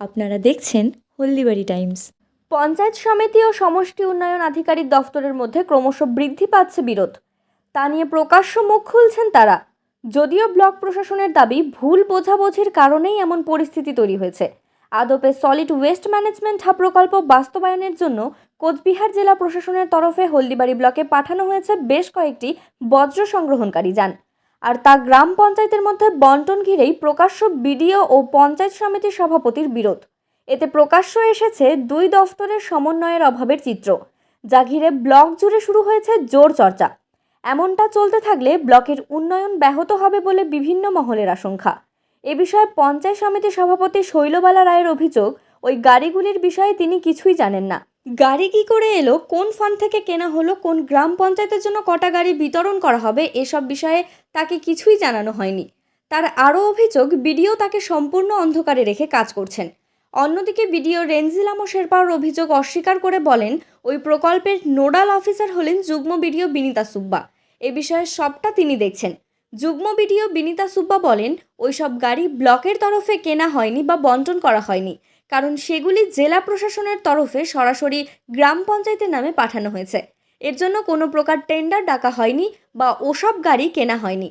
আপনারা দেখছেন হলদিবাড়ি টাইমস। পঞ্চায়েত সমিতি ও সমষ্টি উন্নয়ন আধিকারিক দফতরের মধ্যে ক্রমশ বৃদ্ধি পাচ্ছে বিরোধ। তা নিয়ে প্রকাশ্য মুখ খুলছেন তারা। যদিও ব্লক প্রশাসনের দাবি, ভুল বোঝাবুঝির কারণেই এমন পরিস্থিতি তৈরি হয়েছে। আদপে সলিড ওয়েস্ট ম্যানেজমেন্ট হাব প্রকল্প বাস্তবায়নের জন্য কোচবিহার জেলা প্রশাসনের তরফে হলদিবাড়ি ব্লকে পাঠানো হয়েছে বেশ কয়েকটি বজ্র সংগ্রহণকারী যান। আর তা গ্রাম পঞ্চায়েতের মধ্যে বন্টন ঘিরেই প্রকাশ্য বিডিও ও পঞ্চায়েত সমিতির সভাপতির বিরোধ। এতে প্রকাশ্য এসেছে দুই দফতরের সমন্বয়ের অভাবের চিত্র, যা ঘিরে ব্লক জুড়ে শুরু হয়েছে জোর চর্চা। এমনটা চলতে থাকলে ব্লকের উন্নয়ন ব্যাহত হবে বলে বিভিন্ন মহলের আশঙ্কা। এ বিষয়ে পঞ্চায়েত সমিতির সভাপতি শৈলবালা রায়ের অভিযোগ, ওই গাড়িগুলির বিষয়ে তিনি কিছুই জানেন না। গাড়ি কি করে এলো? কোন ফান্ড থেকে কেনা হলো? কোন গ্রাম পঞ্চায়েতের জন্য কটা গাড়ি বিতরণ করা হবে? এসব বিষয়ে তাকে কিছুই জানানো হয়নি। তার আরও অভিযোগ, বিডিও তাকে সম্পূর্ণ অন্ধকারে রেখে কাজ করছেন। অন্যদিকে বিডিও রেঞ্জিলামো শেরপার অভিযোগ অস্বীকার করে বলেন, ওই প্রকল্পের নোডাল অফিসার হলেন যুগ্ম বিডিও বিনিতা সুব্বা। এ বিষয়ে সবটা তিনি দেখছেন। যুগ্ম বিডিও বিনিতা সুব্বা বলেন, ওইসব গাড়ি ব্লকের তরফে কেনা হয়নি বা বন্টন করা হয়নি। কারণ সেগুলি জেলা প্রশাসনের তরফে সরাসরি গ্রাম পঞ্চায়েতের নামে পাঠানো হয়েছে। এর জন্য কোনো প্রকার টেন্ডার ডাকা হয়নি বা ওসব গাড়ি কেনা হয়নি।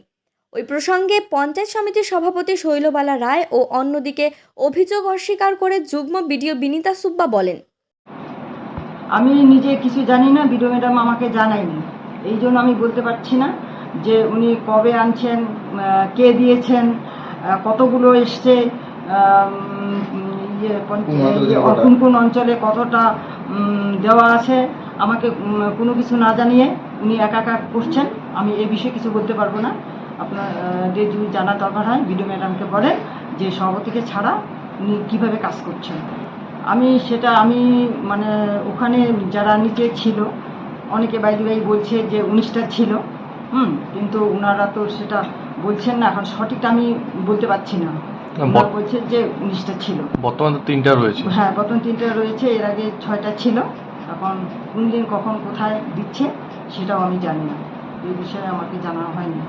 ওই প্রসঙ্গে পঞ্চায়েত সমিতির সভাপতি শৈলবালা রায় ও অন্যদিকে অভিযোগ অস্বীকার করে যুগ্ম বিডিও বিনিতা সুব্বা বলেন। আমি নিজে কিছু জানি না, বিডিও ম্যাডাম আমাকে জানায়নি। এই জন্য আমি বলতে পারছি না যে উনি কবে আনছেন কে দিয়েছেন কতগুলো এসছে কোন অঞ্চলে কোন অঞ্চলে কতটা দেওয়া আছে আমাকে কোনো কিছু না জানিয়ে উনি একা একা করছেন আমি এ বিষয়ে কিছু বলতে পারব না। আপনার যদি জানার দরকার হয় বিডিও ম্যাডামকে বলেন যে সভাপতিকে ছাড়া উনি কীভাবে কাজ করছেন। আমি সেটা আমি মানে ওখানে যারা নিচে ছিল অনেকে বাইরে বাই বলছে যে উনিশটা ছিল হুম কিন্তু ওনারা তো সেটা বলছেন না এখন সঠিকটা আমি বলতে পারছি না। বলছে যে উনিশটা ছিল। বর্তমানে তো তিনটা রয়েছে। হ্যাঁ প্রথম তিনটা রয়েছে এর আগে ছয়টা ছিল। এখন কোন দিন কখন কোথায় দিচ্ছে সেটাও আমি জানি না। এই বিষয়ে আমাকে জানানো হয়নি।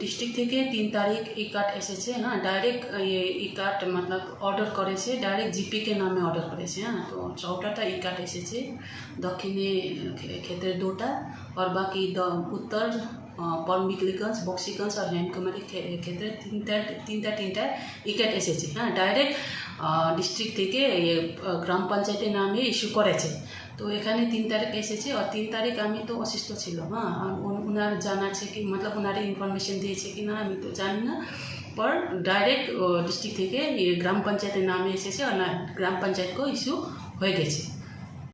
ডিস্ট্রিক্ট থেকে তিন তারিখ ই কার্ড এসেছে হ্যাঁ ডাইরেক্ট ই কার্ড মতলব অর্ডার করেছে ডাইরেক্ট জিপিকে নামে অর্ডার করেছে হ্যাঁ তো চৌটাটা ই কার্ড এসেছে দক্ষিণে ক্ষেত্রে দুটা আর বাকি দ- উত্তর পরমিকলিগঞ্জ বক্সিগঞ্জ আর হ্যান্ডকুমারি ক্ষেত্রে তিনটা তিনটা তিনটা কার্ড এসেছে। হ্যাঁ ডাইরেক্ট ডিস্ট্রিক্ট থেকে গ্রাম পঞ্চায়েতের নামে ইস্যু করেছে। তো এখানে তিন তারিখ এসেছে আর তিন তারিখ আমি তো অসুস্থ ছিল হ্যাঁ আর উন- উনার জানা আছে কি, মতলব উনারে ইনফরমেশন দিয়েছে কি না, আমি তো জানি না। পর ডাইরেক্ট ডিস্ট্রিক্ট থেকে গ্রাম পঞ্চায়েতের নামে এসেছে আর গ্রাম পঞ্চায়েতকেও ইস্যু হয়ে গেছে।